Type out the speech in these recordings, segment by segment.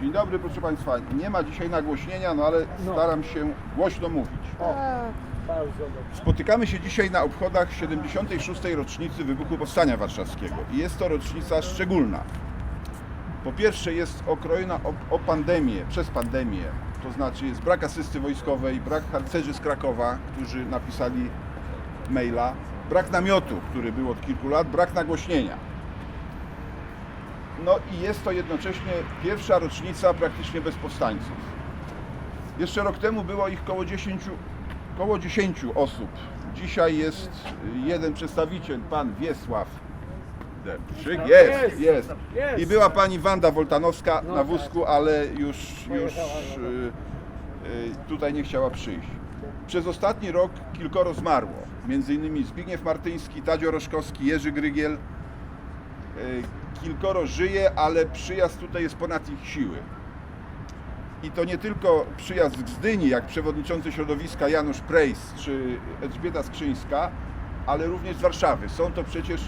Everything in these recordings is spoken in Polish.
Dzień dobry, proszę Państwa. Nie ma dzisiaj nagłośnienia, no ale staram się głośno mówić. Dobrze. Spotykamy się dzisiaj na obchodach 76. rocznicy wybuchu Powstania Warszawskiego i jest to rocznica szczególna. Po pierwsze jest okrojona o, o pandemię, przez pandemię, to znaczy jest brak asysty wojskowej, brak harcerzy z Krakowa, którzy napisali maila, brak namiotu, który był od kilku lat, brak nagłośnienia. No i jest to jednocześnie pierwsza rocznica praktycznie bez powstańców. Jeszcze rok temu było ich koło 10, koło 10 osób. Dzisiaj jest jeden przedstawiciel, pan Wiesław Dębczyk. Jest, jest. I była pani Wanda Woltanowska No na tak. wózku, ale już, już no. y, y, tutaj nie chciała przyjść. Przez ostatni rok kilkoro zmarło. Między innymi Zbigniew Martyński, Tadzio Roszkowski, Jerzy Grygiel. Kilkoro żyje, ale przyjazd tutaj jest ponad ich siły. I to nie tylko przyjazd z Gdyni, jak przewodniczący środowiska Janusz Prejs czy Elżbieta Skrzyńska, ale również z Warszawy. Są to przecież,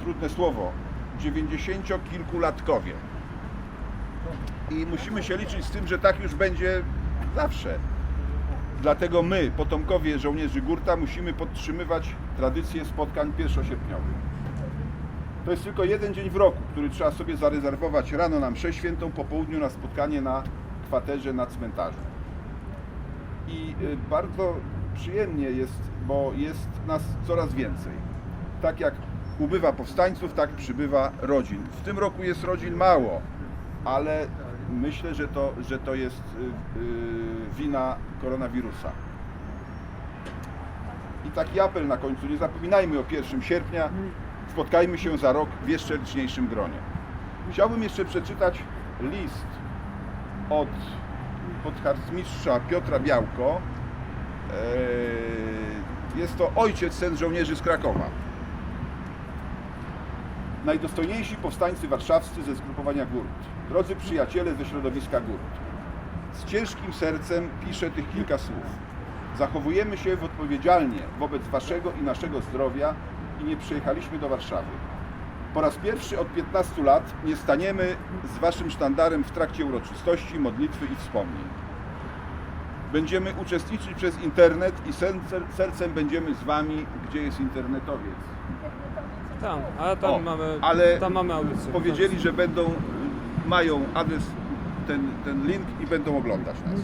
trudne słowo, 90-kilkulatkowie. I musimy się liczyć z tym, że tak już będzie zawsze. Dlatego my, potomkowie żołnierzy Gurta, musimy podtrzymywać tradycję spotkań pierwszosierpniowych. To jest tylko jeden dzień w roku, który trzeba sobie zarezerwować rano na mszę świętą, po południu na spotkanie na kwaterze na cmentarzu. I y, bardzo przyjemnie jest, bo jest nas coraz więcej. Tak jak ubywa powstańców, tak przybywa rodzin. W tym roku jest rodzin mało, ale myślę, że to, że to jest y, y, wina koronawirusa. I taki apel na końcu, nie zapominajmy o 1 sierpnia, spotkajmy się za rok w jeszcze liczniejszym gronie. Chciałbym jeszcze przeczytać list od podharcmistrza Piotra Białko. Eee, Jest to ojciec sen żołnierzy z Krakowa. Najdostojniejsi powstańcy warszawscy ze zgrupowania Gurt. Drodzy przyjaciele ze środowiska Gurt. Z ciężkim sercem piszę tych kilka słów. Zachowujemy się odpowiedzialnie wobec waszego i naszego zdrowia i nie przyjechaliśmy do Warszawy. Po raz pierwszy od 15 lat nie staniemy z waszym sztandarem w trakcie uroczystości, modlitwy i wspomnień. Będziemy uczestniczyć przez internet i serce, sercem będziemy z wami, gdzie jest internetowiec. Tam, a tam O, mamy, ale tam mamy audycję. Powiedzieli, że będą, mają adres, ten, ten link i będą oglądać nas.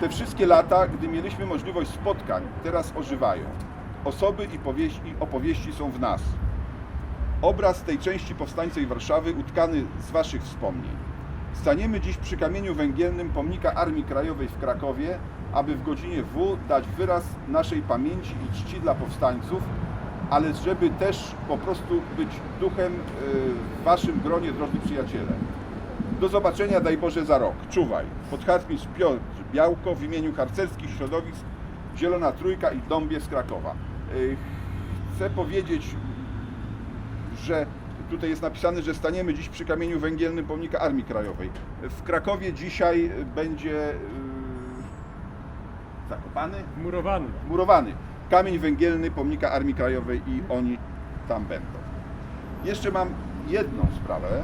Te wszystkie lata, gdy mieliśmy możliwość spotkań, teraz ożywają. Osoby i, powieści, i opowieści są w nas. Obraz tej części powstańcej Warszawy utkany z Waszych wspomnień. Staniemy dziś przy kamieniu węgielnym pomnika Armii Krajowej w Krakowie, aby w godzinie W dać wyraz naszej pamięci i czci dla powstańców, ale żeby też po prostu być duchem y, w Waszym gronie, drodzy przyjaciele. Do zobaczenia, daj Boże, za rok. Czuwaj. Podharcmistrz Piotr Białko w imieniu harcerskich środowisk Zielona Trójka i Dąbie z Krakowa. Chcę powiedzieć, że tutaj jest napisane, że staniemy dziś przy kamieniu węgielnym pomnika Armii Krajowej. W Krakowie dzisiaj będzie y, zakopany, Murowany. murowany kamień węgielny pomnika Armii Krajowej i oni tam będą. Jeszcze mam jedną sprawę,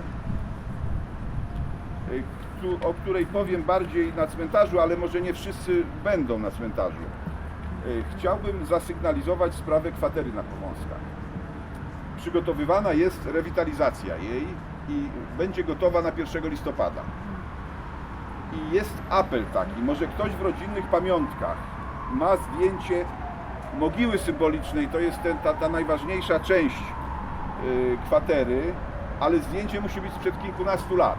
któ- o której powiem bardziej na cmentarzu, ale może nie wszyscy będą na cmentarzu. Y, Chciałbym zasygnalizować sprawę kwatery na Powązkach. Przygotowywana jest rewitalizacja jej i będzie gotowa na 1 listopada. I jest apel taki, może ktoś w rodzinnych pamiątkach ma zdjęcie mogiły symbolicznej, to jest ten, ta, ta najważniejsza część y, kwatery, ale zdjęcie musi być sprzed kilkunastu lat.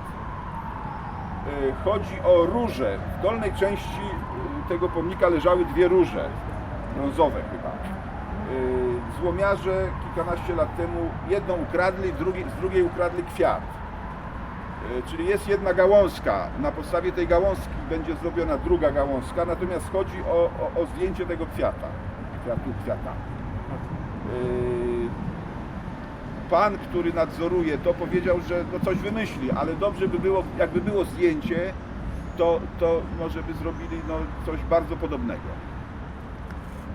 Y, chodzi o róże. W dolnej części tego pomnika leżały dwie róże, brązowe chyba. Y, Złomiarze kilkanaście lat temu jedną ukradli, z drugiej ukradli kwiat. Y, Czyli jest jedna gałązka. Na podstawie tej gałązki będzie zrobiona druga gałązka, natomiast chodzi o, o, o zdjęcie tego kwiata. Kwiatu, kwiata. Y, Pan, który nadzoruje to, powiedział, że no coś wymyśli, ale dobrze by było, jakby było zdjęcie, to, to może by zrobili no, coś bardzo podobnego.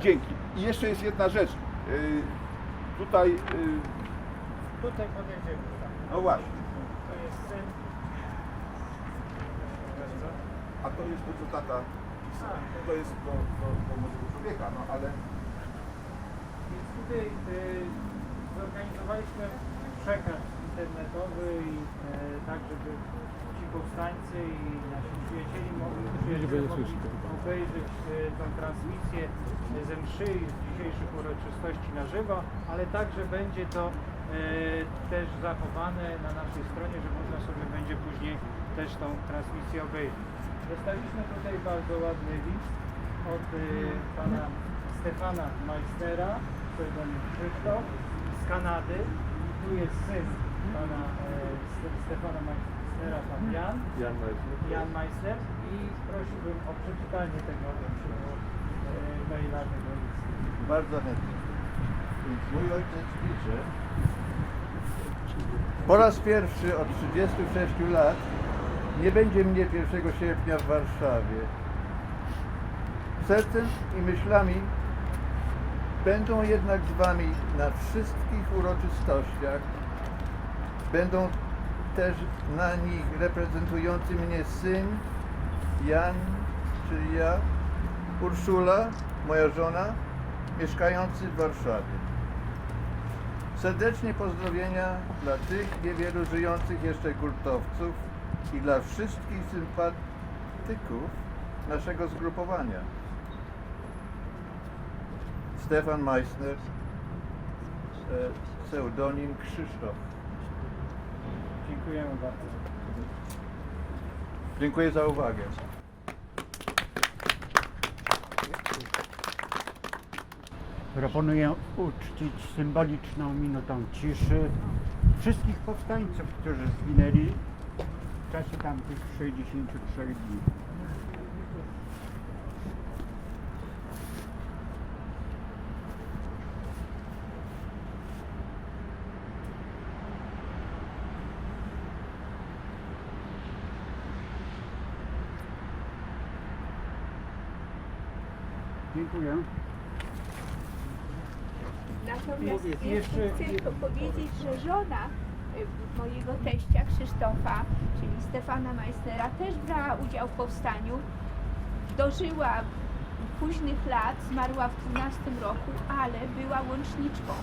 Dzięki. I jeszcze jest jedna rzecz. Y, tutaj... Y, tutaj podejdziemy. Tak. No właśnie. To jest syn. A to jest to, co tata pisał. To jest do, do, do młodego człowieka, no ale... Więc tutaj y, zorganizowaliśmy przekaz internetowy i e, tak, żeby powstańcy i nasi przyjaciele mogli, przyjaciele mogli obejrzeć y, tą transmisję ze mszy i z dzisiejszych uroczystości na żywo, ale także będzie to y, też zachowane na naszej stronie, że można sobie będzie później też tą transmisję obejrzeć. Dostaliśmy tutaj bardzo ładny list od y, pana Stefana Meissnera, pseudonim Krzysztof, z Kanady. Tu jest syn pana e, Ste- Stefana Meissnera, pan Jan. Jan Meissner. Jan Meissner. I prosiłbym o przeczytanie tego e, maila, tego listu. Bardzo chętnie. Więc mój ojciec pisze, po raz pierwszy od 36 lat nie będzie mnie 1 sierpnia w Warszawie. Sercem i myślami będą jednak z Wami na wszystkich uroczystościach. Będą też na nich reprezentujący mnie syn Jan, czyli ja, Urszula, moja żona, mieszkający w Warszawie. Serdecznie pozdrowienia dla tych niewielu żyjących jeszcze gurtowców i dla wszystkich sympatyków naszego zgrupowania. Stefan Meissner, e, pseudonim Krzysztof. Dziękujemy bardzo. Dziękuję za uwagę. Proponuję uczcić symboliczną minutą ciszy wszystkich powstańców, którzy zginęli w czasie tamtych 63 dni. Dziękuję. Natomiast jeszcze chcę tylko powiedzieć, że żona y, mojego teścia Krzysztofa, czyli Stefana Meissnera, też brała udział w powstaniu. Dożyła późnych lat, zmarła w 12 roku, ale była łączniczką,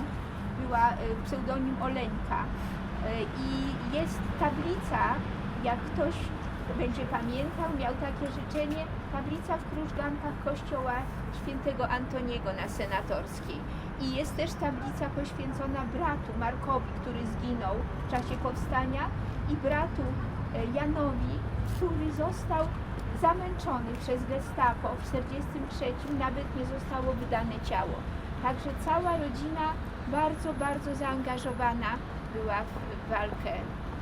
była y, pseudonim Oleńka. Y, I jest tablica, jak ktoś będzie pamiętał, miał takie życzenie, tablica w krużgankach kościoła świętego Antoniego na Senatorskiej. I jest też tablica poświęcona bratu Markowi, który zginął w czasie powstania i bratu e, Janowi, który został zamęczony przez gestapo w 1943, nawet nie zostało wydane ciało. Także cała rodzina bardzo, bardzo zaangażowana była w walkę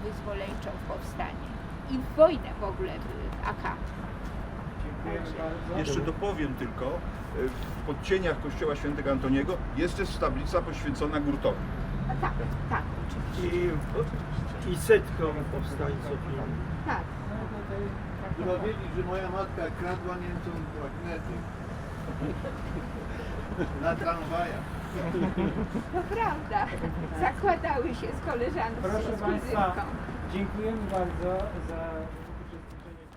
wyzwoleńczą w powstanie i w wojnę w ogóle w AK. Jeszcze dopowiem tylko, y, w podcieniach kościoła świętego Antoniego jest też tablica poświęcona Gurtowi. A tak, tak, oczywiście. I, i setką powstańców. Tak. Trzeba wiedzieć, że moja matka kradła Niemcom magnety na tramwajach. To prawda. Zakładały się z koleżanką, Proszę z Państwa, dziękujemy bardzo za